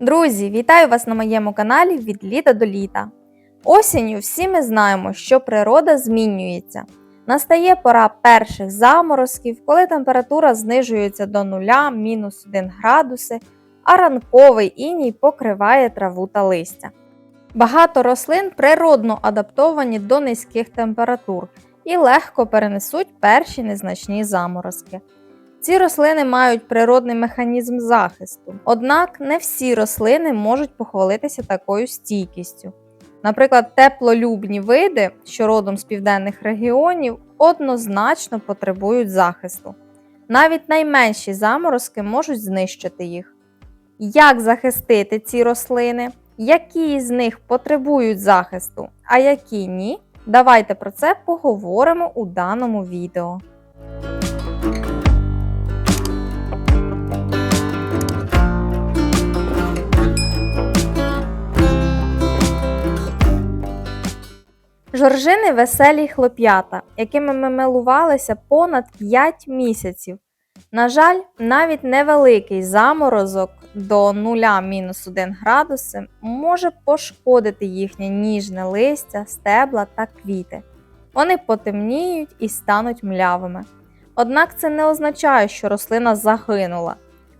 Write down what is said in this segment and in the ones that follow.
Друзі, вітаю вас на моєму каналі від літа до літа. Осінню всі ми знаємо, що природа змінюється. Настає пора перших заморозків, коли температура знижується до нуля, мінус 1 градуси, а ранковий іній покриває траву та листя. Багато рослин природно адаптовані до низьких температур і легко перенесуть перші незначні заморозки. Ці рослини мають природний механізм захисту, однак не всі рослини можуть похвалитися такою стійкістю. Наприклад, теплолюбні види, що родом з південних регіонів, однозначно потребують захисту. Навіть найменші заморозки можуть знищити їх. Як захистити ці рослини? Які з них потребують захисту, а які ні? Давайте про це поговоримо у даному відео. Жоржини веселі хлоп'ята, якими ми милувалися понад 5 місяців. На жаль, навіть невеликий заморозок до 0-1 градуси може пошкодити їхнє ніжне листя, стебла та квіти. Вони потемніють і стануть млявими. Однак це не означає, що рослина загинула.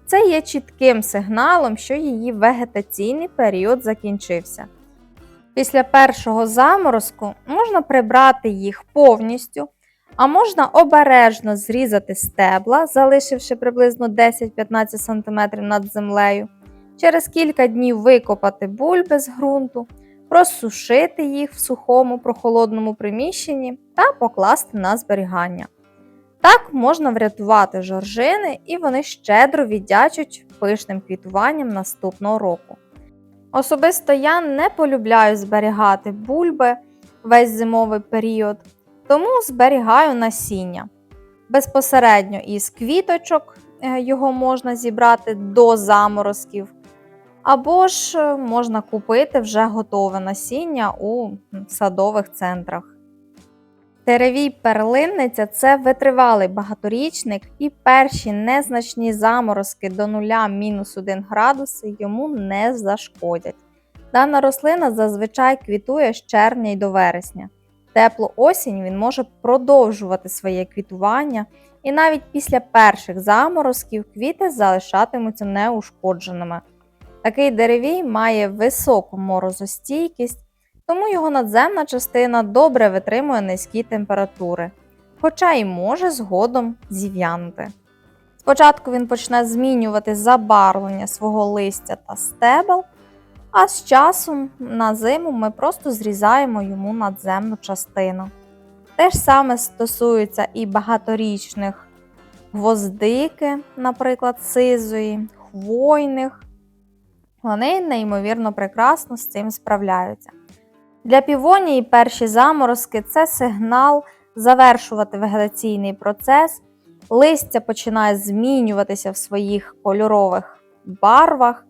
Це є чітким сигналом, що її вегетаційний період закінчився. Після першого заморозку можна прибрати їх повністю, а можна обережно зрізати стебла, залишивши приблизно 10-15 см над землею. Через кілька днів викопати бульби з ґрунту, просушити їх в сухому прохолодному приміщенні та покласти на зберігання. Так можна врятувати жоржини і вони щедро віддячуть пишним квітуванням наступного року. Особисто я не полюбляю зберігати бульби весь зимовий період, тому зберігаю насіння. Безпосередньо із квіточок е, його можна зібрати до заморозків, або ж е, можна купити вже готове насіння у садових центрах. Теревій перлинниця це витривалий багаторічник, і перші незначні заморозки до 0-1 градуси йому не зашкодять. Дана рослина зазвичай квітує з червня й до вересня. Теплу осінь він може продовжувати своє квітування, і навіть після перших заморозків квіти залишатимуться неушкодженими. Такий деревій має високу морозостійкість тому його надземна частина добре витримує низькі температури, хоча й може згодом зів'янути. Спочатку він почне змінювати забарвлення свого листя та стебел, а з часом на зиму ми просто зрізаємо йому надземну частину. Те ж саме стосується і багаторічних гвоздики, наприклад, сизої, хвойних. Вони неймовірно прекрасно з цим справляються. Для півонії перші заморозки це сигнал завершувати вегетаційний процес, листя починає змінюватися в своїх кольорових барвах,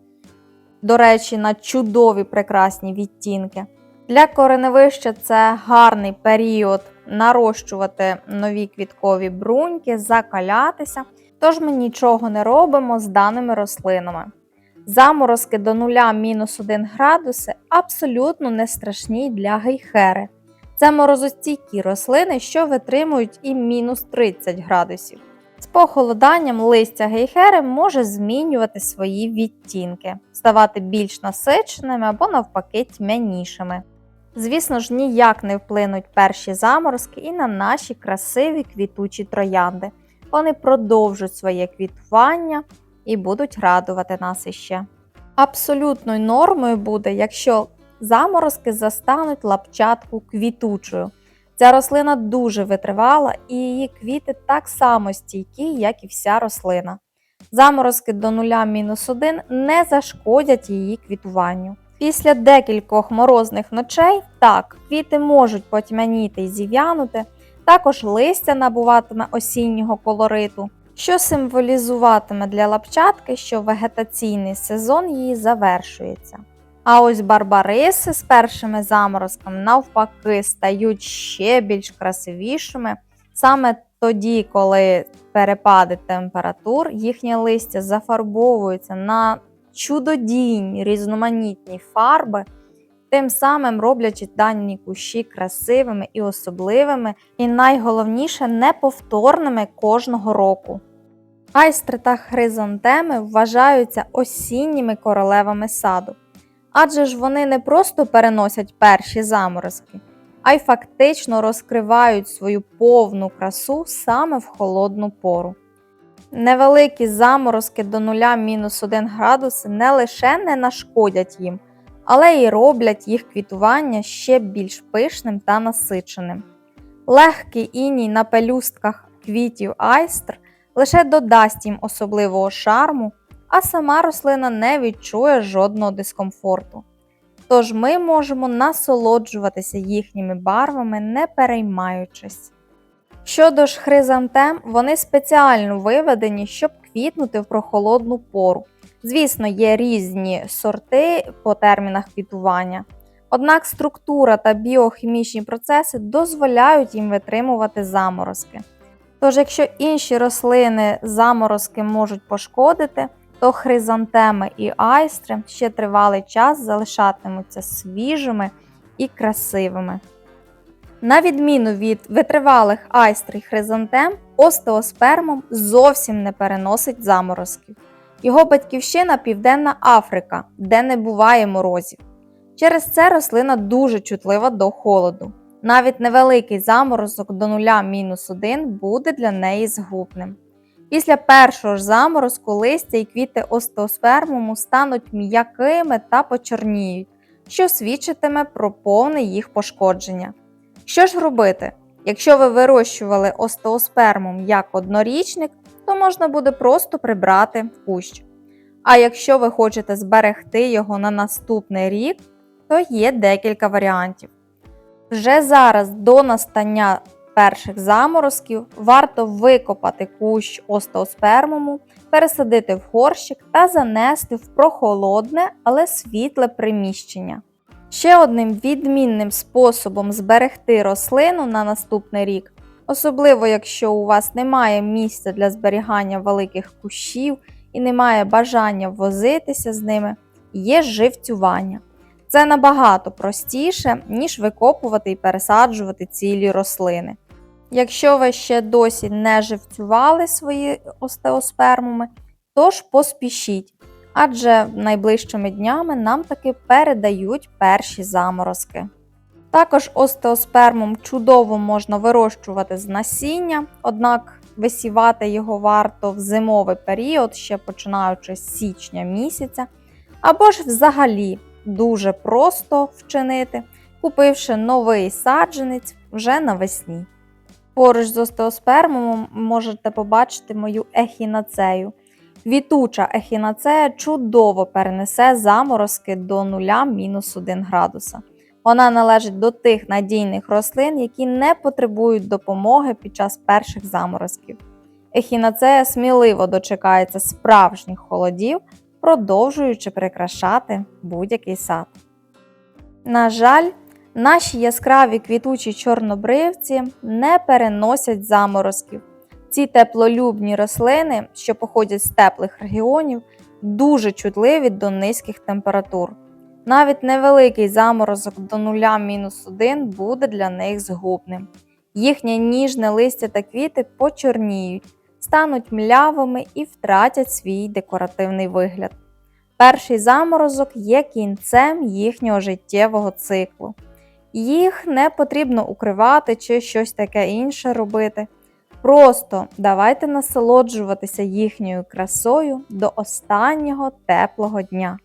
до речі, на чудові прекрасні відтінки. Для кореневища це гарний період нарощувати нові квіткові бруньки, закалятися, тож ми нічого не робимо з даними рослинами. Заморозки до 0-1 градуси абсолютно не страшні для гейхери. Це морозостійкі рослини, що витримують і мінус 30 градусів. З похолоданням листя гейхери може змінювати свої відтінки, ставати більш насиченими або навпаки тьмянішими. Звісно ж, ніяк не вплинуть перші заморозки і на наші красиві квітучі троянди. Вони продовжують своє квітування і будуть радувати нас іще. Абсолютною нормою буде, якщо заморозки застануть лапчатку квітучою. Ця рослина дуже витривала і її квіти так само стійкі, як і вся рослина. Заморозки до 0-1 не зашкодять її квітуванню. Після декількох морозних ночей так, квіти можуть потьмяніти і зів'янути, також листя набуватиме осіннього колориту, що символізуватиме для лапчатки, що вегетаційний сезон її завершується. А ось барбариси з першими заморозками навпаки стають ще більш красивішими. Саме тоді, коли перепади температур, їхнє листя зафарбовується на чудодійні різноманітні фарби, тим самим роблячи дані кущі красивими і особливими, і найголовніше неповторними кожного року. Айстри та хризантеми вважаються осінніми королевами саду, адже ж вони не просто переносять перші заморозки, а й фактично розкривають свою повну красу саме в холодну пору. Невеликі заморозки до 0-1 градуси не лише не нашкодять їм, але й роблять їх квітування ще більш пишним та насиченим. Легкий іній на пелюстках квітів айстр лише додасть їм особливого шарму, а сама рослина не відчує жодного дискомфорту. Тож ми можемо насолоджуватися їхніми барвами, не переймаючись. Щодо ж хризантем, вони спеціально виведені, щоб квітнути в прохолодну пору. Звісно, є різні сорти по термінах квітування, однак структура та біохімічні процеси дозволяють їм витримувати заморозки. Тож, якщо інші рослини заморозки можуть пошкодити, то хризантеми і айстри ще тривалий час залишатимуться свіжими і красивими. На відміну від витривалих айстр хризантем, остеоспермом зовсім не переносить заморозків. Його батьківщина Південна Африка, де не буває морозів. Через це рослина дуже чутлива до холоду. Навіть невеликий заморозок до 0-1 буде для неї згубним. Після першого ж заморозку листя і квіти остеоспермуму стануть м'якими та почорніють, що свідчитиме про повне їх пошкодження. Що ж робити? Якщо ви вирощували остеоспермум як однорічник, то можна буде просто прибрати кущ. А якщо ви хочете зберегти його на наступний рік, то є декілька варіантів. Вже зараз до настання перших заморозків варто викопати кущ остеоспермуму, пересадити в горщик та занести в прохолодне, але світле приміщення. Ще одним відмінним способом зберегти рослину на наступний рік, особливо якщо у вас немає місця для зберігання великих кущів і немає бажання возитися з ними, є живцювання. Це набагато простіше, ніж викопувати і пересаджувати цілі рослини. Якщо ви ще досі не живцювали свої остеоспермуми, тож поспішіть, адже найближчими днями нам таки передають перші заморозки. Також остеоспермум чудово можна вирощувати з насіння, однак висівати його варто в зимовий період, ще починаючи з січня місяця, або ж взагалі дуже просто вчинити, купивши новий саджанець вже навесні. Поруч з остеоспермом можете побачити мою ехінацею. Квітуча ехінацея чудово перенесе заморозки до 0-1 градуса. Вона належить до тих надійних рослин, які не потребують допомоги під час перших заморозків. Ехінацея сміливо дочекається справжніх холодів, продовжуючи прикрашати будь-який сад. На жаль, наші яскраві квітучі чорнобривці не переносять заморозків. Ці теплолюбні рослини, що походять з теплих регіонів, дуже чутливі до низьких температур. Навіть невеликий заморозок до 0-1 буде для них згубним. Їхнє ніжне листя та квіти почорніють, стануть млявими і втратять свій декоративний вигляд. Перший заморозок є кінцем їхнього життєвого циклу. Їх не потрібно укривати чи щось таке інше робити. Просто давайте насолоджуватися їхньою красою до останнього теплого дня.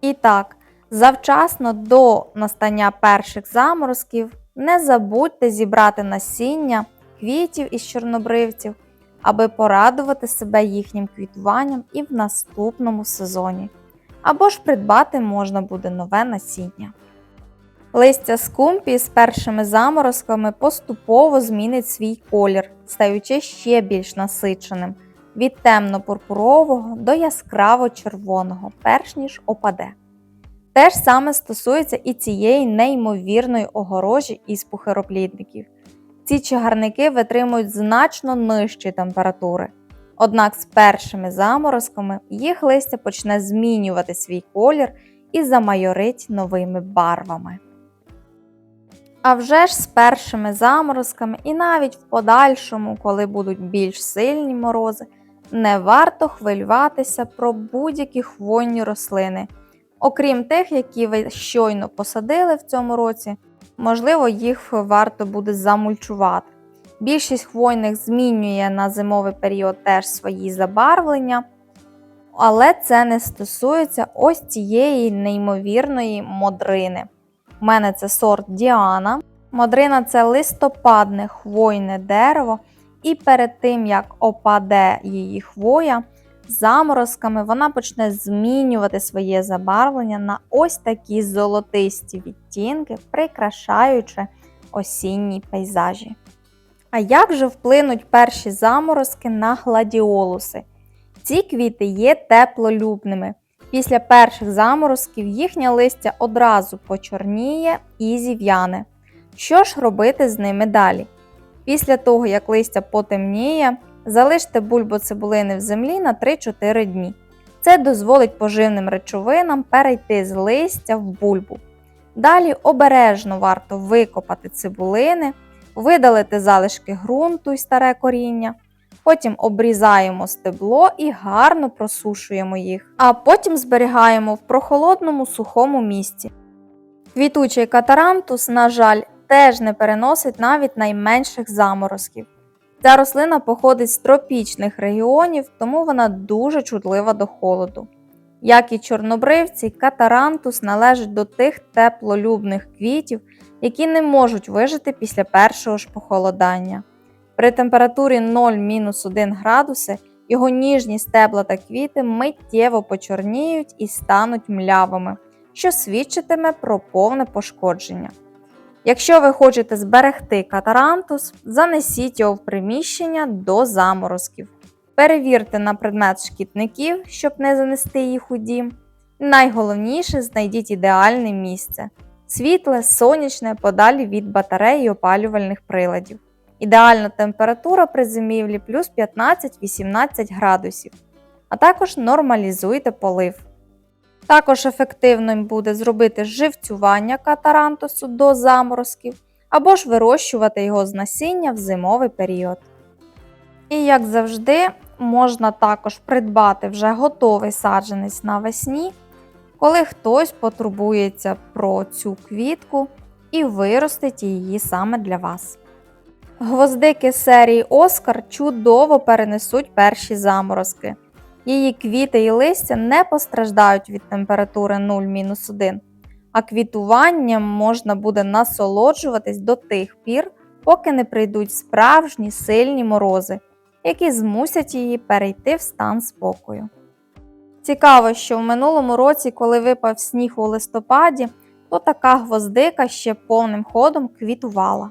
І так, завчасно до настання перших заморозків не забудьте зібрати насіння квітів із чорнобривців, аби порадувати себе їхнім квітуванням і в наступному сезоні. Або ж придбати можна буде нове насіння. Листя скумпії з першими заморозками поступово змінить свій колір, стаючи ще більш насиченим від темно-пурпурового до яскраво-червоного, перш ніж опаде. Те ж саме стосується і цієї неймовірної огорожі із пухироплідників. Ці чагарники витримують значно нижчі температури. Однак з першими заморозками їх листя почне змінювати свій колір і замайорить новими барвами. А вже ж з першими заморозками і навіть в подальшому, коли будуть більш сильні морози, не варто хвилюватися про будь-які хвойні рослини, окрім тих, які ви щойно посадили в цьому році, можливо, їх варто буде замульчувати. Більшість хвойних змінює на зимовий період теж свої забарвлення, але це не стосується ось цієї неймовірної модрини. У мене це сорт Діана. Модрина це листопадне хвойне дерево, і перед тим, як опаде її хвоя, заморозками вона почне змінювати своє забарвлення на ось такі золотисті відтінки, прикрашаючи осінні пейзажі. А як же вплинуть перші заморозки на гладіолуси? Ці квіти є теплолюбними. Після перших заморозків їхнє листя одразу почорніє і зів'яне. Що ж робити з ними далі? Після того, як листя потемніє, залиште бульбоцибулини в землі на 3-4 дні. Це дозволить поживним речовинам перейти з листя в бульбу. Далі обережно варто викопати цибулини, видалити залишки ґрунту і старе коріння. Потім обрізаємо стебло і гарно просушуємо їх, а потім зберігаємо в прохолодному сухому місці. Квітучий катарантус, на жаль, теж не переносить навіть найменших заморозків. Ця рослина походить з тропічних регіонів, тому вона дуже чутлива до холоду. Як і чорнобривці, катарантус належить до тих теплолюбних квітів, які не можуть вижити після першого ж похолодання. При температурі 0-1 градуси його ніжні стебла та квіти миттєво почорніють і стануть млявими, що свідчитиме про повне пошкодження. Якщо ви хочете зберегти катарантус, занесіть його в приміщення до заморозків. Перевірте на предмет шкідників, щоб не занести їх у дім. Найголовніше знайдіть ідеальне місце світле, сонячне, подалі від батарей і опалювальних приладів. Ідеальна температура при зимівлі плюс 15-18 градусів, а також нормалізуйте полив. Також ефективним буде зробити живцювання катарантусу до заморозків або ж вирощувати його з насіння в зимовий період. І, як завжди, можна також придбати вже готовий саджанець навесні, коли хтось потурбується про цю квітку і виростить її саме для вас. Гвоздики серії Оскар чудово перенесуть перші заморозки. Її квіти і листя не постраждають від температури 0-1, а квітуванням можна буде насолоджуватись до тих пір, поки не прийдуть справжні сильні морози, які змусять її перейти в стан спокою. Цікаво, що в минулому році, коли випав сніг у листопаді, то така гвоздика ще повним ходом квітувала.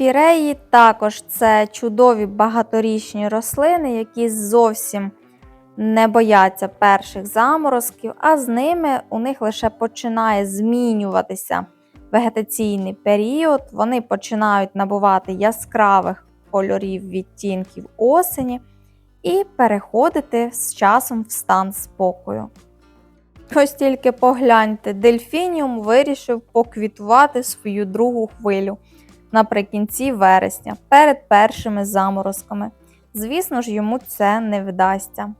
Спіреї також це чудові багаторічні рослини, які зовсім не бояться перших заморозків, а з ними у них лише починає змінюватися вегетаційний період. Вони починають набувати яскравих кольорів відтінків осені і переходити з часом в стан спокою. Ось тільки погляньте, дельфініум вирішив поквітувати свою другу хвилю наприкінці вересня, перед першими заморозками. Звісно ж, йому це не вдасться.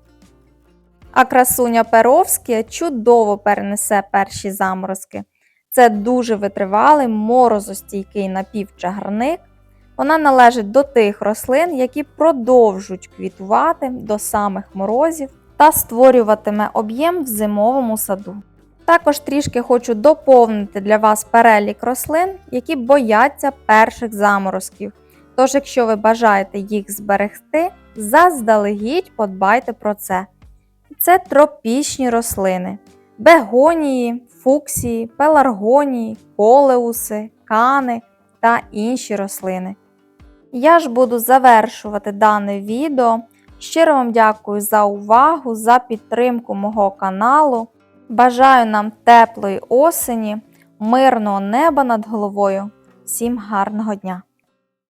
А красуня Перовська чудово перенесе перші заморозки. Це дуже витривалий морозостійкий напівчагарник. Вона належить до тих рослин, які продовжують квітувати до самих морозів та створюватиме об'єм в зимовому саду. Також трішки хочу доповнити для вас перелік рослин, які бояться перших заморозків. Тож, якщо ви бажаєте їх зберегти, заздалегідь подбайте про це. Це тропічні рослини: бегонії, фуксії, пеларгонії, колеуси, кани та інші рослини. Я ж буду завершувати дане відео Щиро вам дякую за увагу, за підтримку мого каналу. Бажаю нам теплої осені, мирного неба над головою. Всім гарного дня!